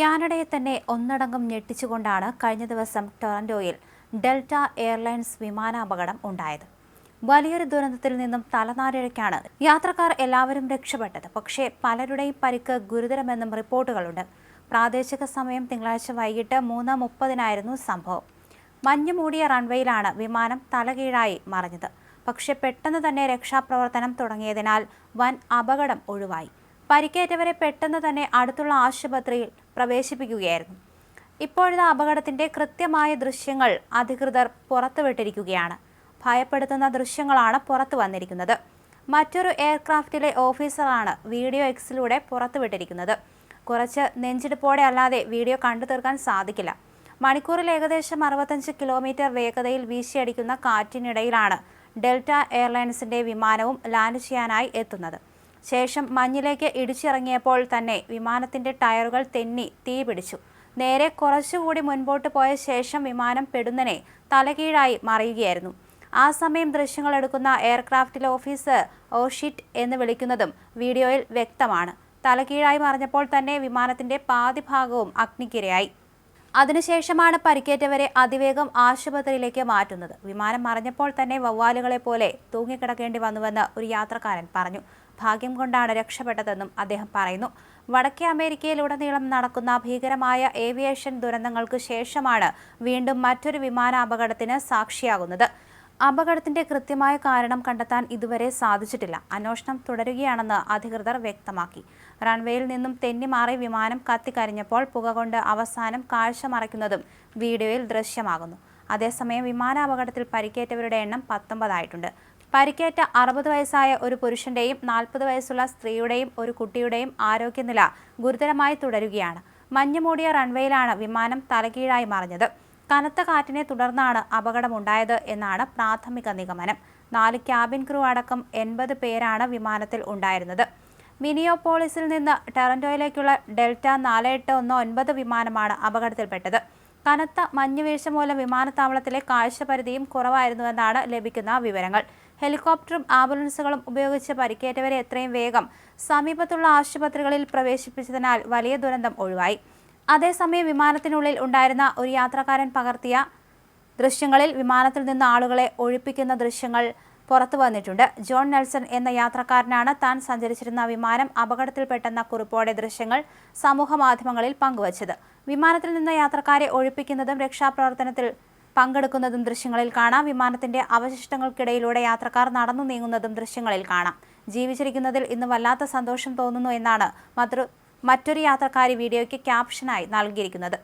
കാനഡയെ തന്നെ ഒന്നടങ്കം ഞെട്ടിച്ചുകൊണ്ടാണ് കഴിഞ്ഞ ദിവസം ടൊറന്റോയിൽ ഡെൽറ്റ എയർലൈൻസ് വിമാനാപകടം ഉണ്ടായത്. വലിയൊരു ദുരന്തത്തിൽ നിന്നും തലനാരിഴയ്ക്കാണ് യാത്രക്കാർ എല്ലാവരും രക്ഷപ്പെട്ടത്. പക്ഷേ പലരുടെയും പരിക്ക് ഗുരുതരമെന്നും റിപ്പോർട്ടുകളുണ്ട്. പ്രാദേശിക സമയം തിങ്കളാഴ്ച വൈകിട്ട് മൂന്ന് മുപ്പതിനായിരുന്നു സംഭവം. മഞ്ഞു മൂടിയ റൺവേയിലാണ് വിമാനം തലകീഴായി മറിഞ്ഞത്. പക്ഷേ പെട്ടെന്ന് തന്നെ രക്ഷാപ്രവർത്തനം തുടങ്ങിയതിനാൽ വൻ അപകടം ഒഴിവായി. പരിക്കേറ്റവരെ പെട്ടെന്ന് തന്നെ അടുത്തുള്ള ആശുപത്രിയിൽ പ്രവേശിപ്പിക്കുകയായിരുന്നു. ഇപ്പോഴത്തെ അപകടത്തിന്റെ കൃത്യമായ ദൃശ്യങ്ങൾ അധികൃതർ പുറത്തുവിട്ടിരിക്കുകയാണ്. ഭയപ്പെടുത്തുന്ന ദൃശ്യങ്ങളാണ് പുറത്തു വന്നിരിക്കുന്നത്. മറ്റൊരു എയർക്രാഫ്റ്റിലെ ഓഫീസറാണ് വീഡിയോ എക്സിലൂടെ പുറത്തുവിട്ടിരിക്കുന്നത്. കുറച്ച് നെഞ്ചിടിപ്പോടെ അല്ലാതെ വീഡിയോ കണ്ടു തീർക്കാൻ സാധിക്കില്ല. മണിക്കൂറിൽ ഏകദേശം അറുപത്തഞ്ച് കിലോമീറ്റർ വേഗതയിൽ വീശിയടിക്കുന്ന കാറ്റിനിടയിലാണ് ഡെൽറ്റ എയർലൈൻസിന്റെ വിമാനവും ലാൻഡ് ചെയ്യാനായി എത്തുന്നത്. ശേഷം മഞ്ഞിലേക്ക് ഇടിച്ചിറങ്ങിയപ്പോൾ തന്നെ വിമാനത്തിന്റെ ടയറുകൾ തെന്നി തീ പിടിച്ചു. നേരെ കുറച്ചുകൂടി മുൻപോട്ട് പോയ ശേഷം വിമാനം പെടുന്നനെ തലകീഴായി മറിയുകയായിരുന്നു. ആ സമയം ദൃശ്യങ്ങൾ എടുക്കുന്ന എയർക്രാഫ്റ്റിലെ ഓഫീസർ ഓഷിറ്റ് എന്ന് വിളിക്കുന്നതും വീഡിയോയിൽ വ്യക്തമാണ്. തലകീഴായി മറിഞ്ഞപ്പോൾ തന്നെ വിമാനത്തിന്റെ പാതിഭാഗവും അഗ്നിക്കിരയായി. അതിനുശേഷമാണ് പരിക്കേറ്റവരെ അതിവേഗം ആശുപത്രിയിലേക്ക് മാറ്റുന്നത്. വിമാനം മറിഞ്ഞപ്പോൾ തന്നെ വവ്വാലുകളെ പോലെ തൂങ്ങിക്കിടക്കേണ്ടി വന്നുവെന്ന് ഒരു യാത്രക്കാരൻ പറഞ്ഞു. ഭാഗ്യം കൊണ്ടാണ് രക്ഷപ്പെട്ടതെന്നും അദ്ദേഹം പറയുന്നു. വടക്കേ അമേരിക്കയിലുടനീളം നടക്കുന്ന ഭീകരമായ ഏവിയേഷൻ ദുരന്തങ്ങൾക്ക് ശേഷമാണ് വീണ്ടും മറ്റൊരു വിമാന അപകടത്തിന് സാക്ഷിയാകുന്നത്. അപകടത്തിന്റെ കൃത്യമായ കാരണം കണ്ടെത്താൻ ഇതുവരെ സാധിച്ചിട്ടില്ല. അന്വേഷണം തുടരുകയാണെന്ന് അധികൃതർ വ്യക്തമാക്കി. റൺവേയിൽ നിന്നും തെന്നിമാറി വിമാനം കത്തിക്കരിഞ്ഞപ്പോൾ പുക കൊണ്ട് അവസാനം കാഴ്ച മറയ്ക്കുന്നതും വീഡിയോയിൽ ദൃശ്യമാകുന്നു. അതേസമയം വിമാനാപകടത്തിൽ പരിക്കേറ്റവരുടെ എണ്ണം പത്തൊമ്പതായിട്ടുണ്ട്. പരിക്കേറ്റ അറുപത് വയസ്സായ ഒരു പുരുഷന്റെയും നാൽപ്പത് വയസ്സുള്ള സ്ത്രീയുടെയും ഒരു കുട്ടിയുടെയും ആരോഗ്യനില ഗുരുതരമായി തുടരുകയാണ്. മഞ്ഞുമൂടിയ റൺവേയിലാണ് വിമാനം തലകീഴായി മറിഞ്ഞത്. കനത്ത കാറ്റിനെ തുടർന്നാണ് അപകടമുണ്ടായത് എന്നാണ് പ്രാഥമിക നിഗമനം. നാല് ക്യാബിൻ ക്രൂ അടക്കം എൺപത് പേരാണ് വിമാനത്തിൽ ഉണ്ടായിരുന്നത്. മിനിയോപോളിസിൽ നിന്ന് ടൊറന്റോയിലേക്കുള്ള ഡെൽറ്റ നാല് എട്ട് ഒന്ന് ഒൻപത് വിമാനമാണ് അപകടത്തിൽപ്പെട്ടത്. കനത്ത മഞ്ഞുവീഴ്ച മൂലം വിമാനത്താവളത്തിലെ കാഴ്ചപരിധിയും കുറവായിരുന്നുവെന്നാണ് ലഭിക്കുന്ന വിവരങ്ങൾ. ഹെലികോപ്റ്ററും ആംബുലൻസുകളും ഉപയോഗിച്ച് പരിക്കേറ്റവരെ എത്രയും വേഗം സമീപത്തുള്ള ആശുപത്രികളിൽ പ്രവേശിപ്പിച്ചതിനാൽ വലിയ ദുരന്തം ഒഴിവായി. അതേസമയം വിമാനത്തിനുള്ളിൽ ഉണ്ടായിരുന്ന ഒരു യാത്രക്കാരൻ പകർത്തിയ ദൃശ്യങ്ങളിൽ വിമാനത്തിൽ നിന്ന് ആളുകളെ ഒഴിപ്പിക്കുന്ന ദൃശ്യങ്ങൾ പുറത്തു വന്നിട്ടുണ്ട്. ജോൺ നെൽസൺ എന്ന യാത്രക്കാരനാണ് താൻ സഞ്ചരിച്ചിരുന്ന വിമാനം അപകടത്തിൽപ്പെട്ടെന്ന കുറിപ്പോടെ ദൃശ്യങ്ങൾ സമൂഹ മാധ്യമങ്ങളിൽ പങ്കുവച്ചത്. വിമാനത്തിൽ നിന്ന് യാത്രക്കാരെ ഒഴിപ്പിക്കുന്നതും രക്ഷാപ്രവർത്തനത്തിൽ പങ്കെടുക്കുന്നതും ദൃശ്യങ്ങളിൽ കാണാം. വിമാനത്തിന്റെ അവശിഷ്ടങ്ങൾക്കിടയിലൂടെ യാത്രക്കാർ നടന്നു നീങ്ങുന്നതും ദൃശ്യങ്ങളിൽ കാണാം. ജീവിച്ചിരിക്കുന്നതിൽ ഇന്ന് വല്ലാത്ത സന്തോഷം തോന്നുന്നു എന്നാണ് മറ്റൊരു മറ്റൊരു യാത്രക്കാരി വീഡിയോയ്ക്ക് ക്യാപ്ഷനായി നൽകിയിരിക്കുന്നത്.